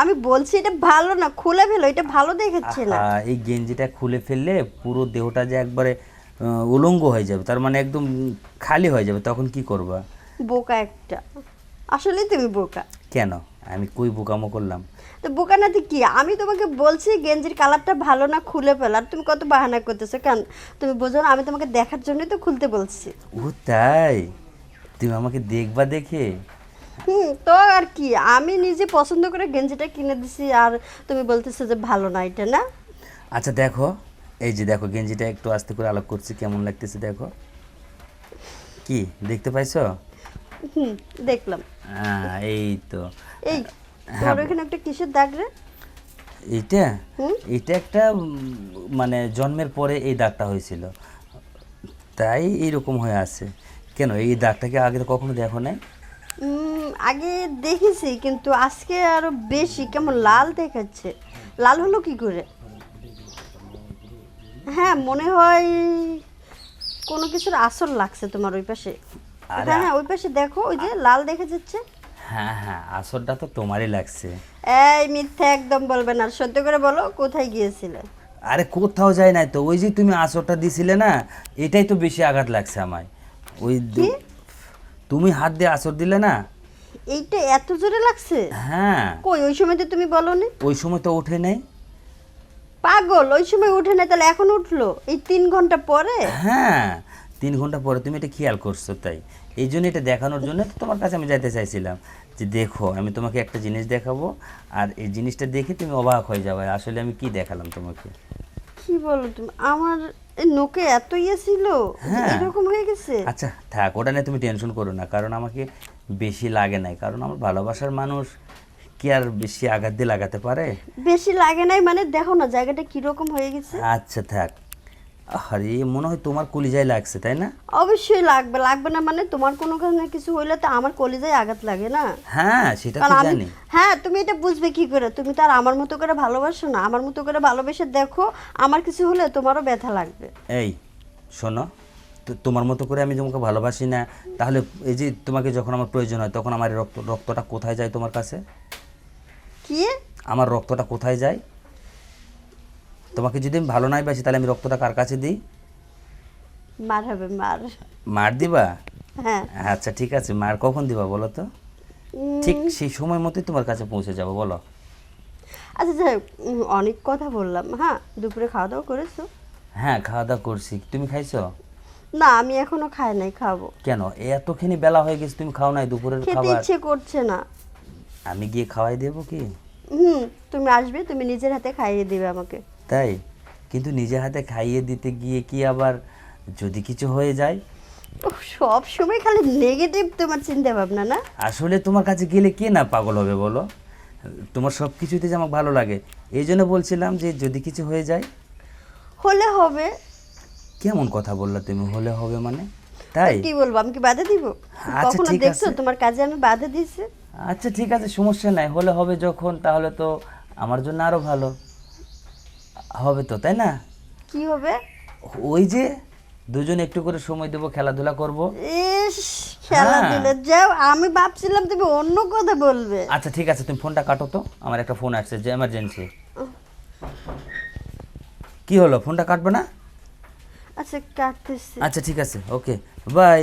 আমি বলছি এটা ভালো না খুলে ফেলো এটা ভালো দেখাচ্ছে না। এই গেঞ্জিটা খুলে ফেললে পুরো দেহটা যে একবারে উলঙ্গ হয়ে যাবে তার মানে একদম খালি হয়ে যাবে তখন কি করবা? বোকা একটা। আসলে তুমি বোকা। কেন? আমি কই বোকামো করলাম? তো বোকা না কি? আমি তোমাকে বলছি গেঞ্জির কালারটা ভালো না খুলে ফেল। আর তুমি কত বাহানা করতেছো কেন? তুমি বোঝো না আমি তোমাকে দেখার জন্যই তো খুলতে বলছি। ও তাই? তুমি আমাকে দেখবা দেখে? হুম তো আর কি আমি নিজে পছন্দ করে গেঞ্জিটা কিনে দিছি আর তুমি বলতেছো যে ভালো না এটা না? আচ্ছা দেখো এই যে দেখো গেঞ্জিটা একটু আস্তে করে আলোক করছি কেমন লাগতেছে দেখো। কি দেখতে পাইছো? হুম দেখলাম। আহ, এই তো। এই হ্যাঁ, তোমার ওইখানে একটা কিসের দাগ রে? এইটা? হুম? এটা একটা মানে জন্মের পরে এই দাগটা হয়েছিল। তাই এইরকম হয়ে আছে। কেন এই দাগটাকে আগে কখনো দেখো নাই? আগে দেখেছি কিন্তু আজকে আরও বেশি কেমন লাল দেখাচ্ছে। লাল হলো কি করে? হ্যাঁ মনে হয় কোনো কিছুর আসর লাগছে তোমার ওই পাশে। আরে- হ্যাঁ হ্যাঁ ওই পাশে দেখো ওই যে লাল দেখা যাচ্ছে। হ্যাঁ হ্যাঁ আসরটা তো তোমারই লাগছে। এই মিথ্যা একদম বলবে না সত্য করে বলো কোথায় গিয়েছিলে? আরে কোথাও যায় নাই তো ওই যে তুমি আসরটা দিছিলে না এটাই তো বেশি আঘাত লাগছে আমায়। ওই তুমি হাত দিয়ে আসর দিলে না এইটা এত জোরে লাগছে? হ্যাঁ। কই ওই সময় তো তুমি বলো বলনি? ওই সময় তো ওঠে নাই। পাগল ওই সময় উঠে নাই তাহলে এখন উঠল? এই তিন ঘণ্টা পরে? হ্যাঁ তিন ঘণ্টা পরে তুমি এটা খেয়াল করছ তাই। এই জন্য এটা দেখানোর জন্য তো তোমার কাছে আমি যাইতে চাইছিলাম যে দেখো আমি তোমাকে একটা জিনিস দেখাবো আর এই জিনিসটা দেখে তুমি অবাক হয়ে যাবে। আসলে আমি কি দেখালাম তোমাকে? কি বলো তুমি? আমার নোকে এত ইয়ে ছিল হ্যাঁ। এরকম হয়ে গেছে? আচ্ছা থাক ওটা নিয়ে তুমি টেনশন করো না কারণ আমাকে বেশি লাগে নাই। কারণ আমার ভালোবাসার মানুষ কি আর বেশি আঘাত দিয়ে লাগাতে পারে? বেশি লাগে নাই মানে দেখো না জায়গাটা কীরকম হয়ে গেছে। আচ্ছা থাক। আরে মনে হয় তোমার কলিজায় লাগছে তাই না? অবশ্যই লাগবে লাগবে না মানে তোমার কোনো কারণে কিছু হইলে তো আমার কলিজায় আঘাত লাগে না। হ্যাঁ সেটা তো জানি। হ্যাঁ তুমি এটা বুঝবে কি করে? তুমি তো আর আমার মতো করে ভালোবাসো না আমার মতো করে ভালোবেসে দেখো আমার কিছু হলে তোমারও ব্যথা লাগবে। এই শোনো। তোমার মতো করে আমি তোমাকে ভালোবাসি না তাহলে এই যে তোমাকে যখন আমার প্রয়োজন হয় তখন আমার রক্ত রক্তটা কোথায় যায় তোমার কাছে? কি? আমার রক্তটা কোথায় যায়? তোমাকে যদি আমি ভালো নাই বাসি তাহলে আমি রক্তটা কার কাছে দিই? মার হবে মার। মার দিবা? হ্যাঁ। আচ্ছা ঠিক আছে মার কখন দিবা বলো তো? ঠিক সেই সময় মতোই তোমার কাছে পৌঁছে যাব বলো। আচ্ছা যাই অনেক কথা বললাম হ্যাঁ? দুপুরে খাওয়া দাওয়া করেছ? হ্যাঁ খাওয়া দাওয়া করছি। তুমি খাইছো? না আমি এখনও খাই নাই খাব। কেন? এতখানি বেলা হয়ে গেছে তুমি খাও নাই দুপুরের খেতে খাবার। ইচ্ছে করছে না। আমি গিয়ে খাওয়াই দেবো কি? হুম তুমি আসবে তুমি নিজের হাতে খাইয়ে দিবে আমাকে। তাই? কিন্তু নিজের হাতে খাইয়ে দিতে গিয়ে কি আবার যদি কিছু হয়ে যায়? উফ, সব সময় খালি নেগেটিভ তোমার চিন্তা ভাবনা না? আসলে তোমার কাছে গেলে কে না পাগল হবে বলো? তোমার সব কিছুতে যে আমার ভালো লাগে। এই জন্য বলছিলাম যে যদি কিছু হয়ে যায়? হলে হবে কেমন কথা বললা তুমি? হলে হবে মানে? তাই? কি বলব? আমি কি বাধা দিব? আচ্ছা, কখনো দেখছ। তোমার কাজে আমি বাধা দিয়েছি। আচ্ছা ঠিক আছে সমস্যা নাই। হলে হবে যখন তাহলে তো আমার জন্য আরও ভালো। হবে তো তাই না? কি হবে? ওই যে দুজন একটু করে সময় দেবো খেলাধুলা করব। ইস খেলা হ্যাঁ। যাও আমি ভাবছিলাম তুমি অন্য কথা বলবে। আচ্ছা ঠিক আছে তুমি ফোনটা কাটো তো। আমার একটা ফোন আসছে যে এমার্জেন্সি কি হলো? ফোনটা কাটবে না? কাটতেছি আচ্ছা ঠিক আছে ওকে বাই